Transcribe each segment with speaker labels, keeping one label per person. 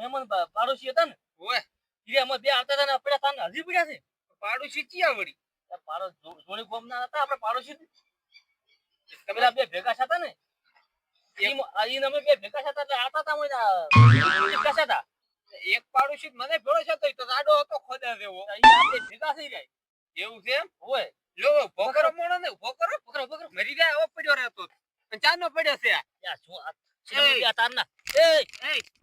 Speaker 1: મહેમાન પાડોશી હતા ને?
Speaker 2: ઓય.
Speaker 1: ઈ અમે બે આવતા હતા ને પડ્યા તાને હજી પડ્યા છે.
Speaker 2: પાડોશી ચિયા વળી?
Speaker 1: આ પાડો જો- જોડે ગોમના હતા આપણે પાડોશી તમે બે ભેગા હતા ને. ઈ અમે બે ભેગા હતા એટલે આવતા હતા મને ભેગા હતા.
Speaker 2: એક પાડોશી મને ભેળો છે તો આડો હતો ખોદા
Speaker 1: દેવો આપણે ભેગા થઈ જાય
Speaker 2: એવું છે
Speaker 1: ઓય.
Speaker 2: લો ભોકરો મોણો ને ભોકરો. ભોકરો ભોકરો. મરી ગયા આવો પડ્યો રહેતો. ચાનો પડ્યો છે આ.
Speaker 1: શું આ તારના એ
Speaker 2: એય.
Speaker 1: એ.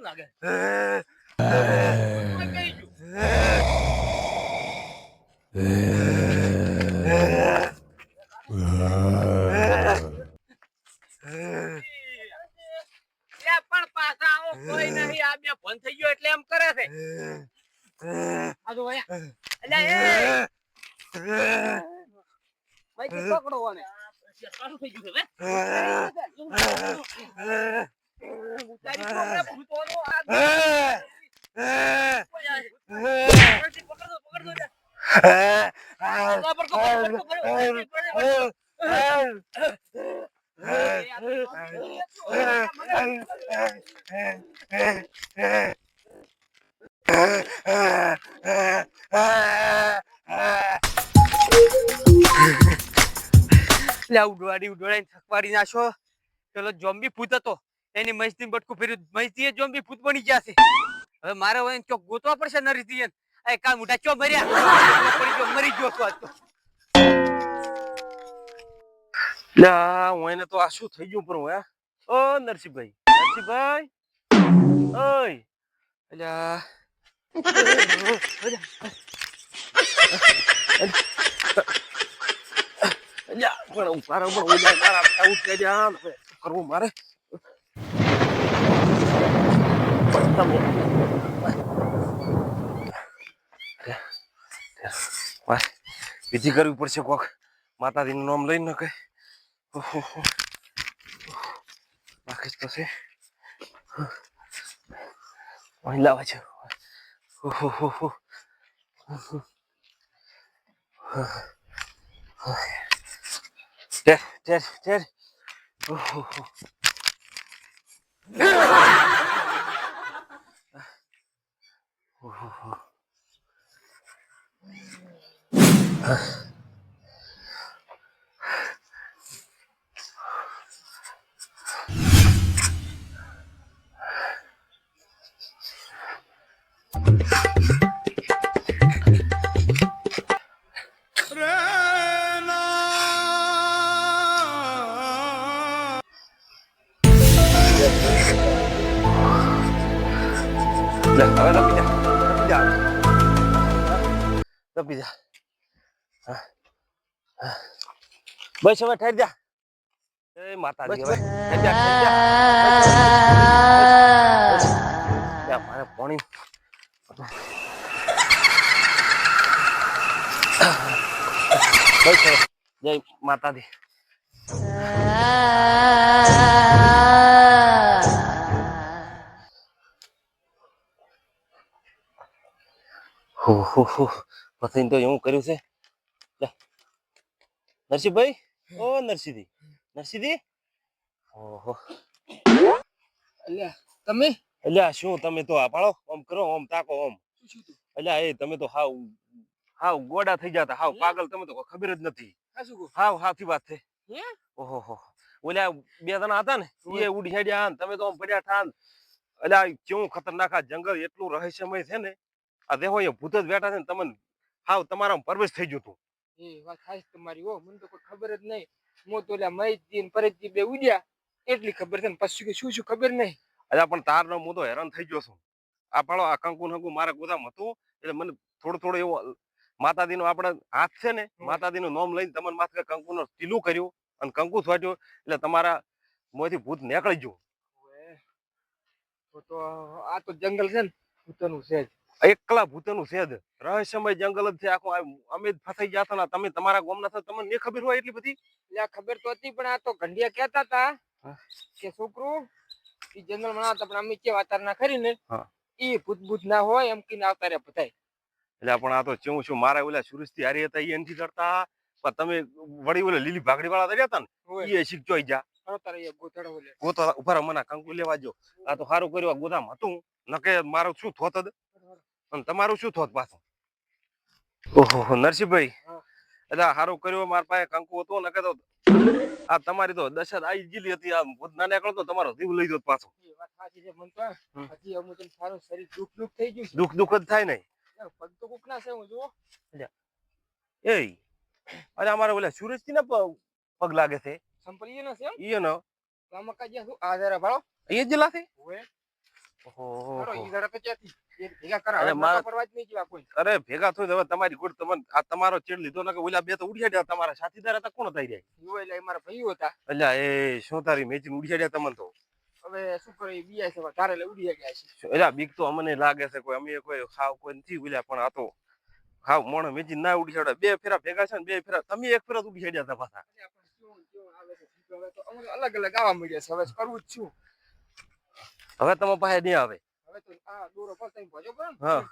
Speaker 1: લાગે
Speaker 2: કોઈ કહી ગયું. લે પણ પાછા આવો કોઈ નહીં આ બે ફોન થઈ ગયો એટલે એમ કરે છે આ જો. અલ્યા એ ભાઈ પકડો આને.
Speaker 1: સારું થઈ ગયું છે હવે
Speaker 2: તારી લે, ઉડવાડી ઉડવાડી થકવાડી નાખો પેલો જોમ્બી ભૂત હતો. એની મસ્તી બટકું ફેર્યું. મસ્તી જોમ્બી ભૂત બની ગયા છે. હવે મારે હોય ચોક ગોતવા પડશે એને એ કામ ઉઠા ચો મર્યા. પડી ગયો, મરી ગયો તો. આજ
Speaker 3: લા હું એને તો આ શું થઈ ગયું પણ હે ઓ, નરસિંહભાઈ. નરસિંહભાઈ. ઓય.
Speaker 2: અલ્યા
Speaker 3: પણ ઉપારો પણ ઉજા મારા ઉઠ ગયા જા કરવું મારે તમે વિધિ કરવી પડશે કોક. માતાજીનું નામ લઈને કઈ. બાકી તો છે. અહીં લાવે છે Dead, dead, dead. Oh. લપી જા હા. હા. બસ હવે ઠેર જા એ માતાજી હવે ઠેર જા ઠેર જા બસ, બસ, બસ. લે, મારે પાણી બસ હવે જય માતાજી હો હો હો પછી તો એવું કર્યું છે. નરસિંહભાઈ? ઓ નરસિંહજી. નરસિંહજી? ઓહો.
Speaker 2: અલ્યા તમે?
Speaker 3: અલ્યા શું તમે તો આ પાડો ઓમ કરો ઓમ તાકો ઓમ અલ્યા એ તમે તો હાવ હાવ ગોડા થઈ જતા હાવ પાગલ તમે તો કોઈ ખબર જ નથી? હાવ હાથી વાત છે? ઓહો હો ઓલા બે જણા હતા ને એ ઉડી હેડ્યા તમે તો આમ પડ્યા ઠાન. અલ્યા કેવું ખતરનાક આ જંગલ એટલું રહસ્યમય છે ને. આ દેખો એ ભૂત જ બેઠા છે ને તમને હાવ તમારા પરવેશ થઈ ગયું
Speaker 2: એ વાત ખાસ તમારી હો. મને તો કોઈ ખબર જ નહીં. હું તો ઓલા મહેશજી ને પરેશજી બે ઉડ્યા. એટલી ખબર છે ને પછી કે શું શું ખબર નહીં.
Speaker 3: અલ્યા પણ તારનો હું તો હેરાન થઈ ગયો છું. આ પાડો આ કંકુ નંકુ મારા ગોદામ હતું એટલે મને થોડો થોડો એવો માતાજીનો આપણે હાથ છે ને માતાજીનું નામ લઈને તમને માથે કંકુનો ટીલું કર્યું અને કંકુ થવાડ્યું એટલે તમારા મોંથી ભૂત નીકળી ગયું.
Speaker 2: તો આ તો જંગલ છે ને ભૂતનું છે જ.
Speaker 3: એકલા ભૂતનું છે જ. રહસ્યમય જંગલ જ છે આખું. અમે ફસાઈ ગયા હતા તમે તમારા ગામના છો તમને નહીં ખબર હોય એટલી બધી?
Speaker 4: એટલે ખબર તો હતી પણ આ તો ઘંડિયા કહેતા હતા કે છોકરું ઈ જંગલમાં આવતા પણ અમે કે વાતાર ના કરીને
Speaker 3: ને
Speaker 4: ઈ ભૂત ભૂત ના હોય એમ કીને આવતા રે બધાય.
Speaker 3: એટલે પણ આ તો ચેવું છું મારા ઓલા સુરસ્તી હારી હતા એ નથી કરતા પણ તમે વળી ઓલે લીલી ભાગડી વાળા રહ્યા હતા ને એ શીખજો જા.
Speaker 4: આવતા રહીએ ગોથડો ઓલે
Speaker 3: ગોતો ઊભા મને કંકુ લેવા જો આ તો સારું કર્યું ગોદામ હતું. નકે મારું શું થોત અને તમારું શું થોત પાછું? ઓહો નરસિંહભાઈ. એટલે સારું કર્યું મારા પાસે કંકુ હતું ને કહેતો આ તમારી તો દશા આવી ગયેલી હતી આ ભૂત નીકળો તો તમારો જીવ લઈ જતો પાછો.
Speaker 4: છે દુઃખ દુઃખ થઈ ગયું
Speaker 3: દુઃખ દુઃખ જ થાય નહીં.
Speaker 4: પગ તો કોક ના છે હું જુઓ
Speaker 3: એ અરે અમારે ઓલા સુરજથી ને પગ લાગે છે?
Speaker 4: સંપલી ના છે એમ?
Speaker 3: ઈ નો
Speaker 4: આમાં કાજ્યા શું? આ ભાળો.
Speaker 3: એ જ લાગે અરે ભેગા થયું હવે તમારી ગુડ તમને આ તમારો ચેડ લીધો ને કે ઓલા બે તો ઉડિયાડ્યા તમારા સાથીદાર હતા કોણ થઈ જાય
Speaker 4: મારા ભાઈઓ હતા.
Speaker 3: એટલે એ શું તારી મેચિંગ ઉડિયાડ્યા તમને તો?
Speaker 4: હવે શું કરે ઈ છે તારે ઉડી ગયા છે.
Speaker 3: એટલે બીક તો અમને લાગે છે કોઈ અમે કોઈ ખાવ કોઈ નથી ઉલ્યા પણ આ તો ખાવ મોણ મેચી ના ઉડિયાડે બે ફેરા ભેગા છે ને બે ફેરા તમે એક ફેરા જ ઉડિયાડ્યા હતા પાછા.
Speaker 4: અલગ અલગ આવા મળ્યા છે. હવે કરવું જ છું.
Speaker 3: હવે તમે પાસે નહીં આવે
Speaker 4: હવે તો આ દોરો પર તમે ભજો કરો ને
Speaker 3: હા.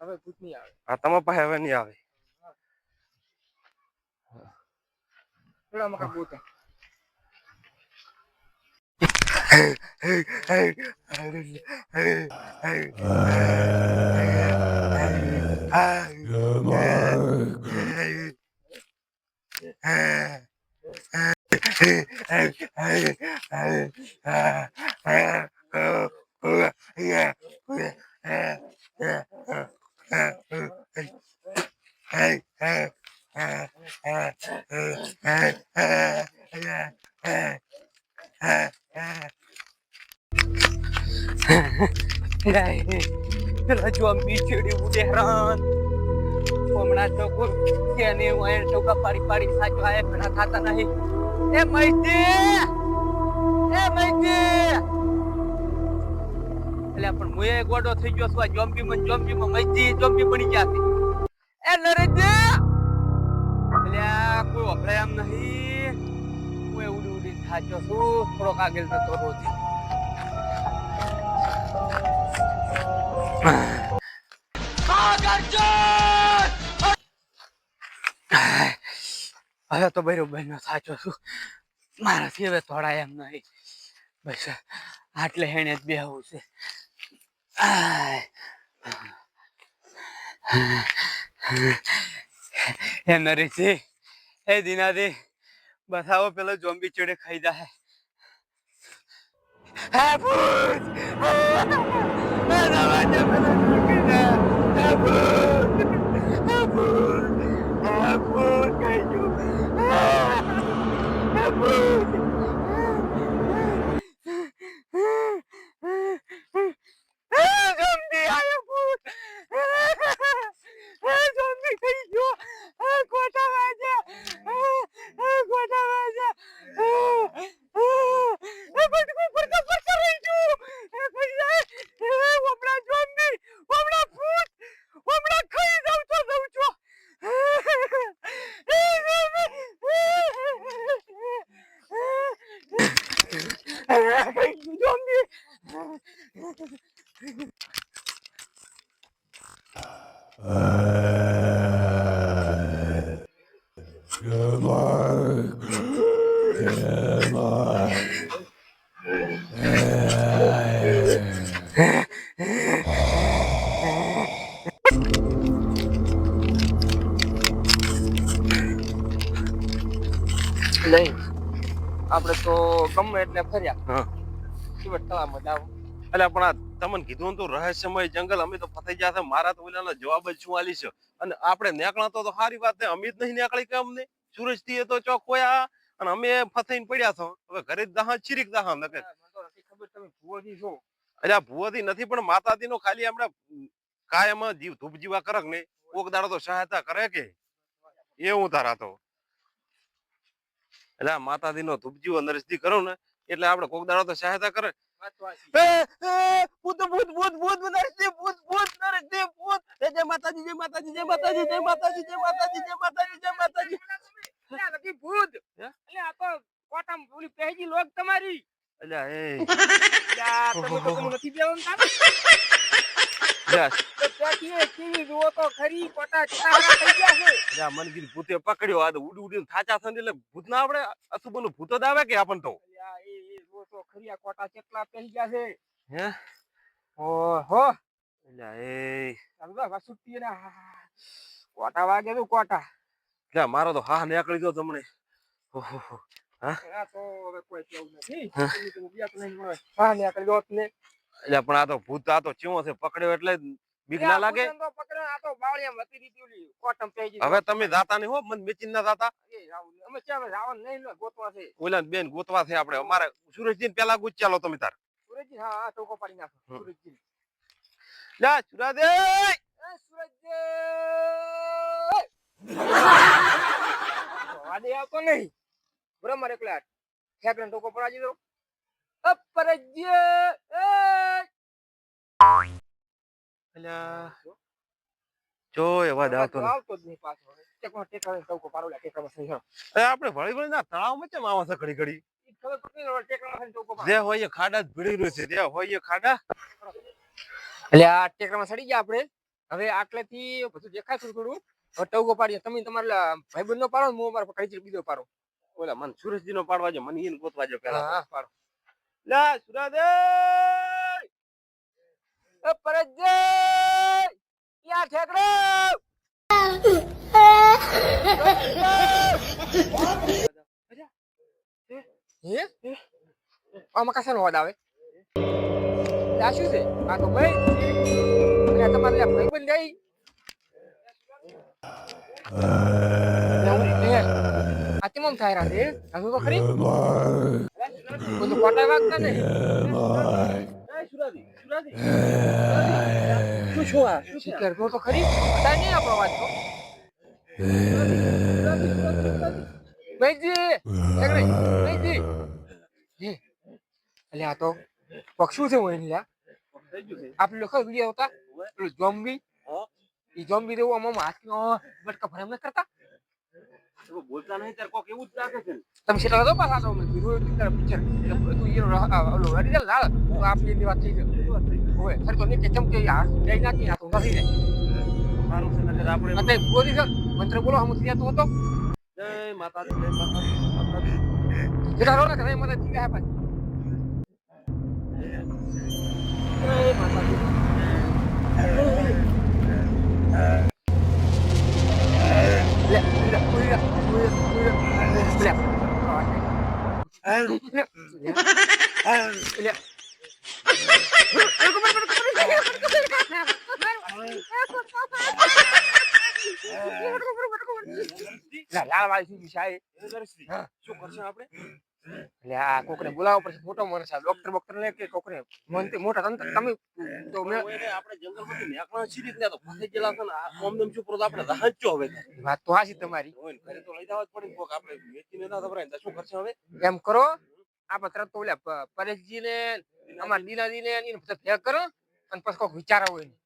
Speaker 4: હવે ભૂત નહીં આવે
Speaker 3: આ તમારા પાસે હવે નહીં આવે
Speaker 4: થોડા મકા ગોતા
Speaker 2: પેલા જોમ્બી ચીડી ઉડે હેરાન. હમણાં તો કોઈ કેને વાયર ટોકા પાડી પાડી સાચો આયા ભેળા થતા નહીં. એ મૈતી એ મૈતી એટલે પણ મુએ એ ગોડો થઈ ગયો છું જોમ્બી મન જોમ્બી માં મૈતી જોમ્બી બની ગયા છે. એ નરેજે એટલે કોઈ વપરાય એમ નહીં. હું ઉડી ઉડી સાચો છું, થોડોક આગળ તો રોજ હવે તો બરોબર નો સાચો છું. મારાથી હવે થોડા એમ નહીં. બસ આટલે હેણે જ બેહવું છે. એ નરેશજી એ દીનાજી, બસ આવો પેલો જોમ્બી ચડે ખાઈ જાય હે ભૂત હે ભૂત ખાઈ ગયું. હે ભૂત હે zombie આયો ભૂત હે zombie ખાઈ ગયો હે ગોટા વાગ્યા હે ગોટા વાગ્યા હે બટકું પડતા પડતા રહી ગયું હે ખાઈ જાય હે હમણાં zombie હમણાં ભૂત હમણાં ખાઈ જાઉં છો જાઉં છો હે zombie zombie
Speaker 4: નહીં આપણે તો ગમે એટલે ફર્યા.
Speaker 3: હા.
Speaker 4: તળાવમાં જાવ
Speaker 3: એટલે પણ આ તમને કીધું તો રહસ્યમય જંગલ અમે તો ફસાઈ ગયા છે. મારા તો ઓલાનો જવાબ જ શું આલી છે? અને આપણે નેકળા તો સારી વાત છે. અમે જ નહીં નેકળી કે અમને? સુરજથી તો ચોક અને અમે ફસાઈને પડ્યા છો. હવે ઘરે દહા ચીરીક દહા નકે એટલે ભુવાથી નથી પણ માતાજી નો ખાલી આપણે કાયમ જીવ ધૂપ જીવા કરક ને કોક દાડો તો સહાયતા કરે કે? એવું તારા તો. એટલે માતાજી નો ધૂપ જીવો કરો ને. એટલે આપણે કોક દાડો તો સહાયતા કરે. એ એ ભૂત ભૂત ભૂત ભૂત નરસિંહ ભૂત ભૂત નરસિંહ ભૂત જય માતાજી જય માતાજી જય માતાજી જય માતાજી જય માતાજી જય માતાજી જય માતાજી
Speaker 4: નથી ભૂત? અલ્યા, આ તો કોટામાં ઓલી પહેજી લોક તમારી
Speaker 3: અલ્યા એ
Speaker 4: તમે તો તમે નથી બેવાનું તારે?
Speaker 3: મને કીધું ભૂતે પકડ્યો આ ઉડી ઉડીને થાચા થઈને એટલે ભૂત ના આપણે અસુબનું ભૂત જ આવે કે આપણ તો
Speaker 4: તો ખરી કોટા કેટલા પહેરી ગયા છે?
Speaker 3: હે?
Speaker 4: ઓહો
Speaker 3: અલ્યા એ
Speaker 4: ચાલો હવે ને. કોટા વાગે તો કોટા
Speaker 3: અલ્યા મારો તો હા નીકળી ગયો તમને. ઓહો
Speaker 4: હા તો હવે કોઈ કેવું નથી.
Speaker 3: હા.
Speaker 4: એની તો બીજા તો નહીં મળે. હા ને આગળ જોત ને.
Speaker 3: એટલે પણ આ તો ભૂત આ તો ચીવો છે પકડ્યો એટલે બીક ના લાગે? હવે તમે જાતા નહીં હો મને મેચીન ના જાતા
Speaker 4: એ રાવણ, નહીં ગોતવા છે.
Speaker 3: ઓલા બેન ગોતવા છે આપણે. અમારે સુરેશજી પેલા ગુજ ચાલો તમે તાર.
Speaker 4: સુરેશજી હા ટોકો પાડી નાખો. સુરેશજી
Speaker 3: લા સુરાદે
Speaker 4: એ સુરજજી! વાદે આવતો નહીં. બરાબર એકલા ઠેકડે ટોકો પડાજી દો અપરજ્ય એ!
Speaker 3: અલ્યા. જો અવાજ આવતો
Speaker 4: આવતો જ નહીં પાછો. ટેકમાં ટેકડે ટોકો પાડો લે ટેકમાં સહી હરો
Speaker 3: આપણે વળી વળી ના તળાવમાં કેમ આવા છે ઘડી ઘડી?
Speaker 4: ઈ ખબર પડતી ને ટેકમાં સહી ટોકો પાડો.
Speaker 3: જે હોય ખાડા ભીડી રહ્યું છે જે હોય ખાડા.
Speaker 4: એટલે આ ટેકરામાં સડી ગયા આપણે. હવે આટલેથી બધું દેખાય થોડું થોડું હવે ટવકો પાડીએ. તમે તમારા ભાઈબંધ નો પાડો ને હું અમારા કઈ બીજો પાડો.
Speaker 3: ઓલા મને સુરેશજી નો પાડવા જો મને એને ગોતવા જો પેલા
Speaker 4: હા પાડો.
Speaker 3: લા સુરાદે
Speaker 4: કોમકાશન હોદ આવે શું છે મારો ભાઈ અને તમારે ભાઈ પણ જાય આતિમમ થાય રાતે હજુ તો ખરી કોઈ કોટા વાગતા નહીં
Speaker 3: શું છો આ
Speaker 4: શીખર તો ખરી બતા નહીં આપણો વાત તો ભાઈજી ભાઈજી અલે આ તો પક્ષુ છે હું લ્યા આપણે લોકો વિડિયો હતા પેલું ઝોમ્બી
Speaker 3: હા.
Speaker 4: ઈ ઝોમ્બી દેવું આમ આમ હાથનો બટકા ભરે એમ ન કરતા
Speaker 3: બોલતા નહીં ત્યારે કોક એવું જ લાગે છે ને.
Speaker 4: તમે સેટા તો પાછા તો મેં કીધું પિક્ચર પિક્ચર તું ઈનો ઓલો રેડી દે લાલ તો આપની ની વાત થઈ ગઈ ઓય સર તો ને કે ચમ કે આ જઈ નાખી આ તો નથી ને
Speaker 3: સારું છે નકર આપણે
Speaker 4: અતે બોલી સર મંત્ર બોલો હમ સિયા તો હતો
Speaker 3: જય માતાજી જય માતાજી માતાજી.
Speaker 4: જેટા રો ને કે મને ઠીક હે પાછી જય માતાજી લાલ વાળી સીધી શાહી હા.
Speaker 3: શું કરશું આપણે
Speaker 4: એટલે આ કોકને બોલાવવો પડશે મોટો માણસ આ ડોક્ટર બોક્ટર ને કે કોકને? મનથી મોટા તંત્ર તમે તો મેં
Speaker 3: આપણે જંગલમાંથી નીકળવા છીએ જ ને, તો ફસાઈ ગયેલા છે ને, આ શું કરો તો આપણે રાહત હવે.
Speaker 4: વાત તો હાસી તમારી.
Speaker 3: હોય ઘરે તો લઈ જવા જ પડે કોક આપણે વેચીને ના ખબરાય ને તો શું કરશે હવે?
Speaker 4: એમ કરો આપણે તરત તો ઓલા પરેશજી ને અમાર દીનાજી ને એને ભેગ કરો અને પછી કોક વિચાર હોય ને.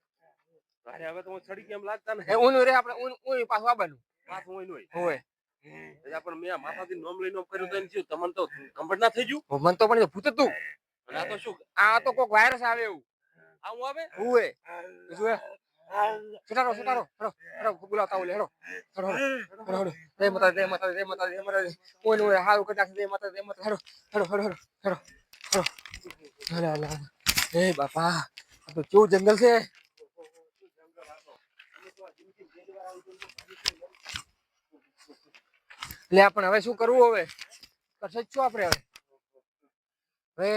Speaker 3: અરે હવે તો હું છડી કેમ લાગતા ને.
Speaker 4: હે રે આપણે ઊન પાછું આવવાનું.
Speaker 3: પાછું હોય. હોય. એટલે પણ મેં માથાથી નોમ લઈને કર્યું તો થયું. તમને તો કમ્ફર્ટ ના થઈ ગયું?
Speaker 4: મન તો પણ ભૂત હતું
Speaker 3: આ તો શું?
Speaker 4: આ તો કોક વાયરસ આવે એવું.
Speaker 3: આવું? આવે
Speaker 4: હુએ જોયે સુટારો સુટારો હરો હરો બોલાવતા ઓલે હરો. હરો હરો. હરો રે માતા રે માતા રે માતા રે માતા ઓલે ઓલે હાવ કદાચ રે માતા રે માતા હરો હરો હરો. હરો. હરો હરો હરો. હે બાપા આ તો કેવું જંગલ છે. એટલે આપણે હવે શું કરવું હવે? કરશે જ શું આપણે હવે? હવે